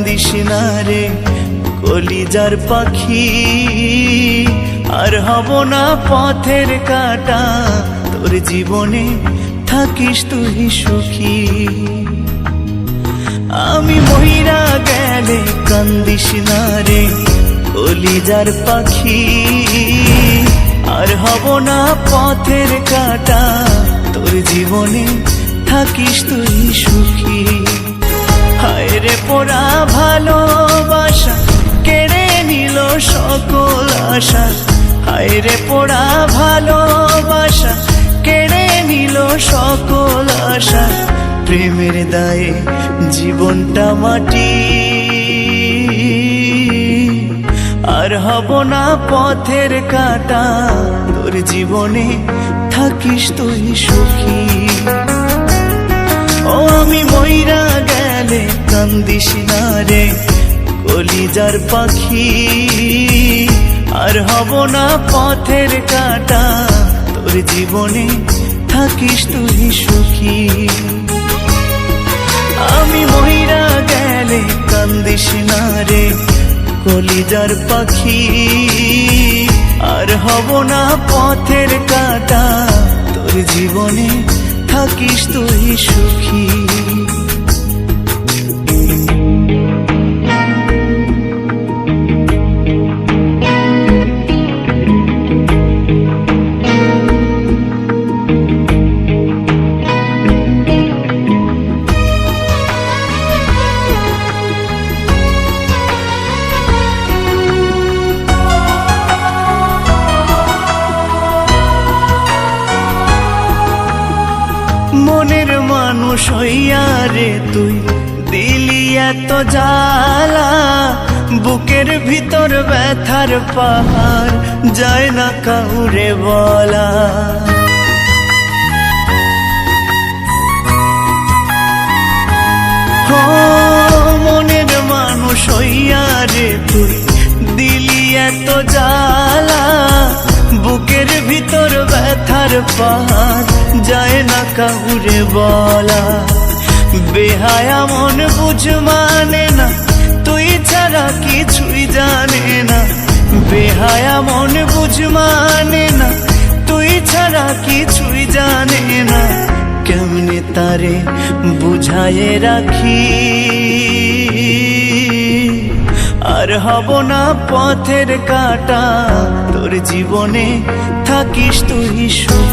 কান্দিস রে, কলিজার পাখি। আর হব না পথের কাটা, তোর জীবনে থাকিস তুই সুখী। আমি মহিরা গেলে কান্দিস না রে, কলিজার পাখি। আর হব না পথের কাটা, তোর জীবনে থাকিস তুই সুখী। হায় রে পোড়া ভালোবাসা, কেড়ে নিল সকল আশা। হায় রে পোড়া ভালোবাসা, কেড়ে নিল সকল আশা। প্রেমের দায়ে জীবনটা মাটি। আর হব না পথের কাটা, তোর জীবনে থাকিস তুই সুখী। কান্দিস না রে, কলিজার পাখি। আর হব না পথের কাটা, তোর জীবনে থাকিস তুই সুখী। আমি মহিরা গেলে কান্দিস না রে, কলিজার পাখি। আর হব না পথের কাটা, তোর জীবনে থাকিস তুই সুখী। মনের মানুষ হইয়া রে তুই। দিলি এত জ্বালা, বুকের ভিতর ব্যথার পাহাড়, যায় না কাউরে বলা। মনের মানুষ হইয়া রে তুই। দিলি এত জ্বালা, বুকের ভিতর ব্যথার পাহাড় কাউরে বলা, বেহায়া মন বুঝ মানে না, তুই ছাড়া কিছুই জানে না। বেহায়া মন বুঝ মানে না, তুই ছাড়া কিছুই জানে না। কেমনে তারে বুঝায়ে রাখি? আর হব না পথের কাটা, তোর জীবনে থাকিস তুই সুখী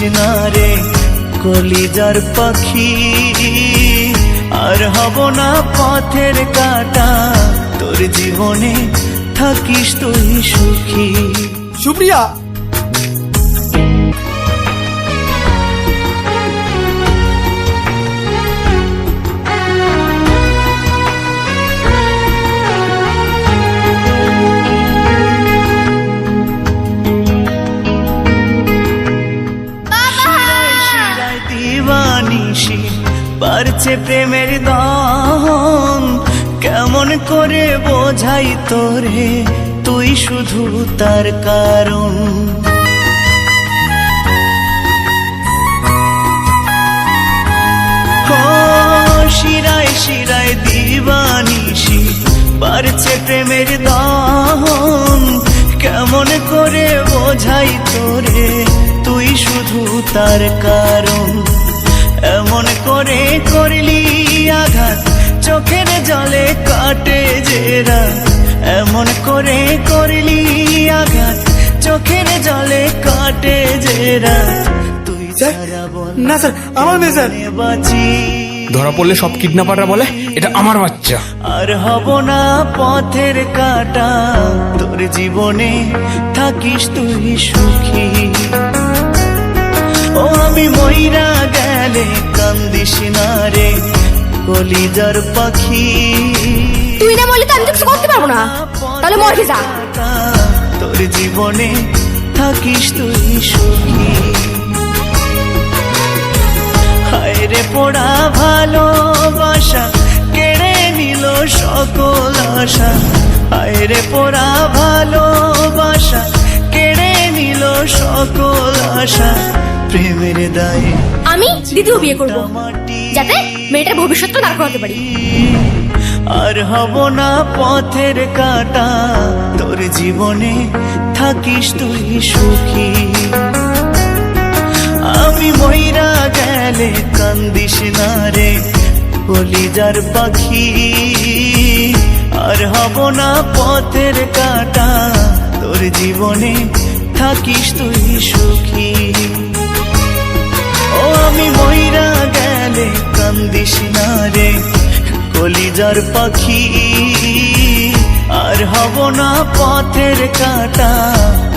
না কলিজার পাখি। আর হব না পথের কাটা তোর জীবনে থাকিস তুই সুখী। সুপ্রিয়া পারছে প্রেমের দহন কেমন করে বোঝাই তোরে? তুই শুধু তার কারণ। শিরায় শিরায় দিবানিসি পারছে প্রেমের দহন কেমন করে বোঝাই তোরে? তুই শুধু তার কারণ। চোখের জলে কাটে জেরা এমন করে করলি আঘাত চোখের জলে কাটে জেরা তুই ছাড়া বল না স্যার আমার মেয়ে স্যার। বাঁচি? ধরা পড়লে সব কিডন্যাপাররা বলে এটা আমার বাচ্চা। আর হব না পথের কাটা তোর জীবনে থাকিস তুই সুখী। ও আমি ময়রা গেলে কান্দিস না রে। কলিজার পাখি। তুই না বললে তো আমি তো কিছু করতে পারব না। তাহলে মরে যা। তোর জীবনে থাকিস তুই সুখী। হায় রে পোড়া ভালোবাসা কেড়ে নিল সকল আশা। হায় রে পোড়া ভালোবাসা কেড়ে নিল সকল আশা। প্রেমের দায়ে আমি দ্বিতীয় বিয়ে করব। যাতে মেয়েটার ভবিষ্যৎটা দাঁড় করাতে পারি। আর হব না পথের কাটা। তোর জীবনে থাকিস তুই সুখী। আমি ময়রা গেলে কান্দিস না রে কলিজার পাখি। আর হব না পথের কাটা। তোর জীবনে থাকিস তুই সুখী। ও আমি ময়রা গেলে কান্দিস কলিজার পাখি। আর হব না পথের কাটা,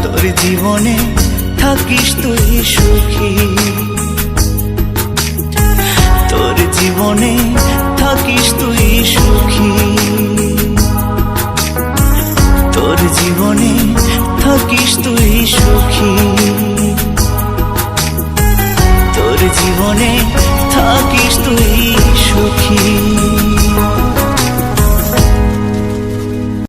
তোর জীবনে থাকিস তুই সুখী। তোর জীবনে থাকিস তুই সুখী। তোর জীবনে থাকিস তুই সুখী। তোর জীবনে 题